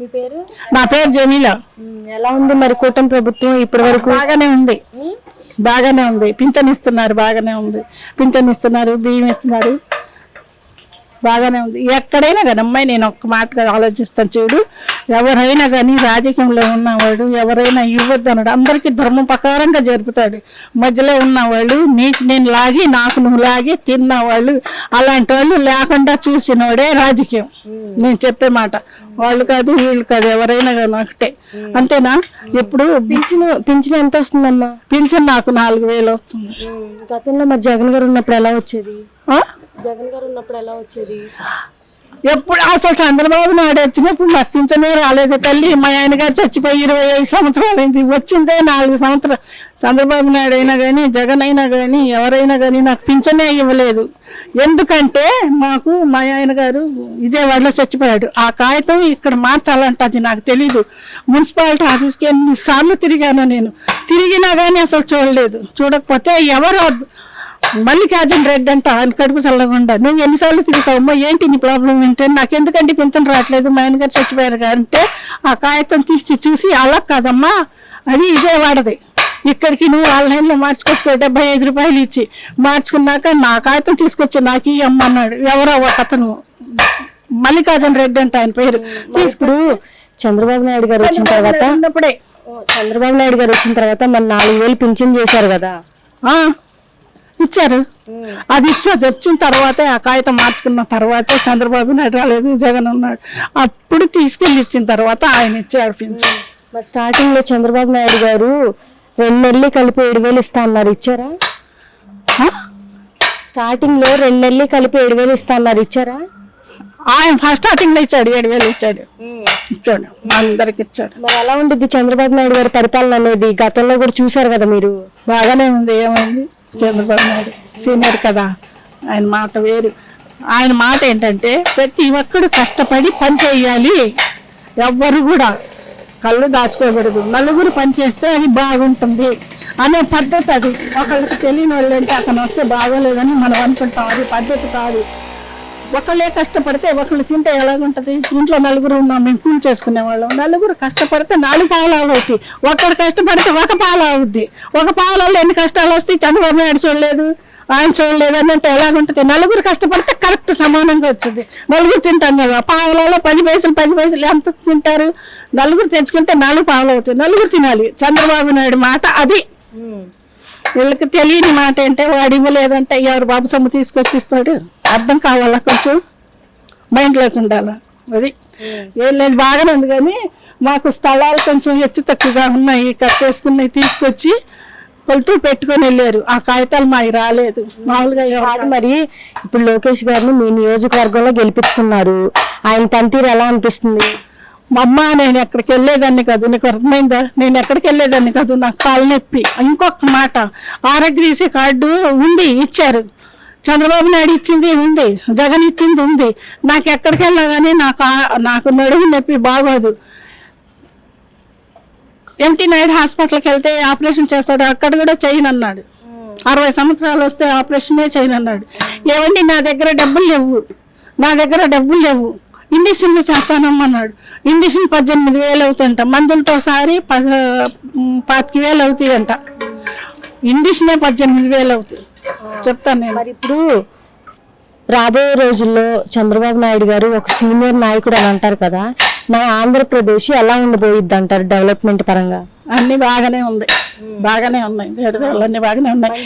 మీ పేరు? నా పేరు జమీలా. ఎలా ఉంది మరి కూటమి ప్రభుత్వం ఇప్పటి వరకు? బాగానే ఉంది. బాగానే ఉంది. పింఛన్ ఇస్తున్నారు బాగానే ఉంది. పింఛన్ ఇస్తున్నారు బియ్యం ఇస్తున్నారు. బాగానే ఉంది. ఎక్కడైనా కానీ అమ్మాయి నేను ఒక్క మాటగా ఆలోచిస్తాను చూడు. ఎవరైనా కానీ రాజకీయంలో ఉన్నవాడు ఎవరైనా ఇవ్వద్దు అన్నాడు అందరికీ ధర్మం ప్రకారంగా జరుపుతాడు. మధ్యలో ఉన్నవాళ్ళు నీకు నేను లాగి నాకు నువ్వు లాగి తిన్నవాళ్ళు అలాంటి వాళ్ళు లేకుండా చూసినోడే రాజకీయం. నేను చెప్పే మాట. వాళ్ళు కాదు వీళ్ళు కాదు ఎవరైనా కానీ ఒకటే. అంతేనా? ఇప్పుడు పింఛను పింఛను ఎంత వస్తుందమ్మా? పింఛన్ నాకు నాలుగు వేలు వస్తుంది. గతంలో మరి జగన్ గారు ఉన్నప్పుడు ఎలా వచ్చేది? జగన్ గారు ఉన్నప్పుడు ఎలా వచ్చేది? ఎప్పుడు అసలు చంద్రబాబు నాయుడు వచ్చినప్పుడు నాకు పింఛనే రాలేదు తల్లి. మా ఆయన గారు చచ్చిపోయి ఇరవై ఐదు సంవత్సరాలైంది వచ్చిందే నాలుగు సంవత్సరాలు. చంద్రబాబు నాయుడు అయినా కానీ జగన్ అయినా కానీ ఎవరైనా కానీ నాకు పింఛనే ఇవ్వలేదు. ఎందుకంటే మాకు మా ఆయన గారు విజయవాడలో చచ్చిపోయాడు. ఆ కాగితం ఇక్కడ మార్చాలంట అది నాకు తెలీదు. మున్సిపాలిటీ ఆఫీస్కి ఎన్నిసార్లు తిరిగాను నేను. తిరిగినా కానీ అసలు చూడలేదు. చూడకపోతే ఎవరు మల్లికార్జున రెడ్డి అంట ఆయన కడుపు చల్లకుండా నువ్వు ఎన్నిసార్లు తిరుగుతావమ్మా ఏంటి నీ ప్రాబ్లం ఏంటి నాకు ఎందుకంటే పింఛన్ రావట్లేదు? మా ఆయన గారు చచ్చిపోయారు అంటే ఆ కాగితం తీసి చూసి అలా కాదమ్మా. అది ఇదే వాడది. ఇక్కడికి నువ్వు ఆన్లైన్లో మార్చుకొచ్చుకో. డెబ్బై ఐదు రూపాయలు ఇచ్చి. మార్చుకున్నాక నా కాగితం తీసుకొచ్చి నాకు ఈ అమ్మ అన్నాడు. ఎవరో ఒక అతను. మల్లికార్జున రెడ్డి అంట ఆయన పేరు. ఇప్పుడు చంద్రబాబు నాయుడు గారు వచ్చిన తర్వాత ఉన్నప్పుడే. చంద్రబాబు నాయుడు గారు వచ్చిన తర్వాత మరి నాలుగు వేలు పింఛన్ చేశారు కదా. ఆ, ఇచ్చారు. అది ఇచ్చేది వచ్చిన తర్వాతే ఆ కాగితం మార్చుకున్న తర్వాతే చంద్రబాబు నాయుడు రాలేదు జగన్ ఉన్నాడు. అప్పుడు తీసుకెళ్ళి ఇచ్చిన తర్వాత ఆయన ఇచ్చాడు పింఛన్. మరి స్టార్టింగ్లో చంద్రబాబు నాయుడు గారు రెండు నెలలు కలిపి ఏడు వేలు ఇస్తా అన్నారు. ఇచ్చారా? స్టార్టింగ్లో రెండు నెలలు కలిపి ఏడు వేలు ఇస్తా అన్నారు. ఇచ్చారా? ఆయన ఫస్ట్ స్టార్టింగ్లో ఇచ్చాడు ఏడు వేలు ఇచ్చాడు. ఇచ్చాడు. అందరికి ఇచ్చాడు. మరి ఎలా ఉండిద్ది చంద్రబాబు నాయుడు గారి పరిపాలన అనేది గతంలో కూడా చూసారు కదా మీరు? బాగానే ఉంది. ఏమైంది? చంద్రబాబు నాయుడు సీనియర్ కదా. ఆయన మాట వేరు. ఆయన మాట ఏంటంటే ప్రతి ఒక్కడు కష్టపడి పని చేయాలి. ఎవ్వరు కూడా కళ్ళు దాచుకోకూడదు. నలుగురు పని చేస్తే అది బాగుంటుంది అనే పద్ధతి అది. ఒకళ్ళకి తెలియని వాళ్ళు అంటే అతను వస్తే బాగోలేదని మనం అనుకుంటాం. అది పద్ధతి కాదు. ఒకళ్ళే కష్టపడితే ఒకళ్ళు తింటే ఎలాగుంటది? ఇంట్లో నలుగురు ఉన్నాం మేము కూలి చేసుకునే వాళ్ళం. నలుగురు కష్టపడితే నాలుగు పావులాలు అవుతాయి ఒక్కడు కష్టపడితే ఒక పాలు అవుద్ది ఒక పావులలో ఎన్ని కష్టాలు వస్తాయి? చంద్రబాబు నాయుడు చూడలేదు ఆయన చూడలేదు అని అంటే ఎలాగుంటది? నలుగురు కష్టపడితే కరెక్ట్ సమానంగా వచ్చింది నలుగురు తింటాం కదా పావులలో పది పైసలు పది పైసలు ఎంత తింటారు? నలుగురు తెచ్చుకుంటే నాలుగు పావులు అవుతాయి. నలుగురు తినాలి. చంద్రబాబు నాయుడు మాట అది. వీళ్ళకి తెలియని మాట అంటే వాడు ఇవ్వలేదంటే ఎవరు బాబు సొమ్ము తీసుకొచ్చి ఇస్తాడు అర్థం కావాలా కొంచెం? మైండ్లోకి ఉండాలా? అది. ఏం లేదు బాగానే ఉంది కానీ మాకు స్థలాలు కొంచెం హెచ్చు తక్కువగా ఉన్నాయి. కట్టేసుకున్నాయి తీసుకొచ్చి కొలుతూ పెట్టుకొని వెళ్ళారు. ఆ కాగితాలు మావి రాలేదు. మామూలుగా మరి ఇప్పుడు లోకేష్ గారిని మీ నియోజకవర్గంలో గెలిపించుకున్నారు. ఆయన పనితీరు ఎలా అనిపిస్తుంది? మా అమ్మ నేను ఎక్కడికి వెళ్ళేదాన్ని కాదు. నీకు అర్థమైందా? నేను ఎక్కడికి వెళ్ళేదాన్ని కాదు. నాకు కాలు నొప్పి. ఇంకొక మాట ఆరోగ్యశ్రీ కార్డు ఉంది ఇచ్చారు. చంద్రబాబు నాయుడు ఇచ్చింది ఉంది జగన్ ఇచ్చింది ఉంది. నాకు ఎక్కడికి వెళ్ళా కానీ నాకు నాకు నడుము నొప్పి బాగోదు. ఎంటీ నాయుడు హాస్పిటల్కి వెళ్తే ఆపరేషన్ చేస్తాడు అక్కడ కూడా చేయను అన్నాడు అరవై సంవత్సరాలు వస్తే ఆపరేషనే చేయను అన్నాడు ఏమండి నా దగ్గర డబ్బులు లేవు. నా దగ్గర డబ్బులు లేవు. ఇండిషన్లు చేస్తానమ్మన్నాడు. ఇండిషన్ పద్దెనిమిది వేలు అవుతాయంట మందులతో సారి ప పాతిక వేలు అవుతాయంట. ఇండిషనే పద్దెనిమిది వేలు అవుతాయి. చెప్తాను నేను. మరి ఇప్పుడు రాబోయే రోజుల్లో చంద్రబాబు నాయుడు గారు ఒక సీనియర్ నాయకుడు అని అంటారు కదా మన ఆంధ్రప్రదేశ్ ఎలా ఉండబోయిద్ది అంటారు డెవలప్మెంట్ పరంగా? అన్ని బాగానే ఉంది. బాగానే ఉన్నాయి. అన్ని బాగానే ఉన్నాయి.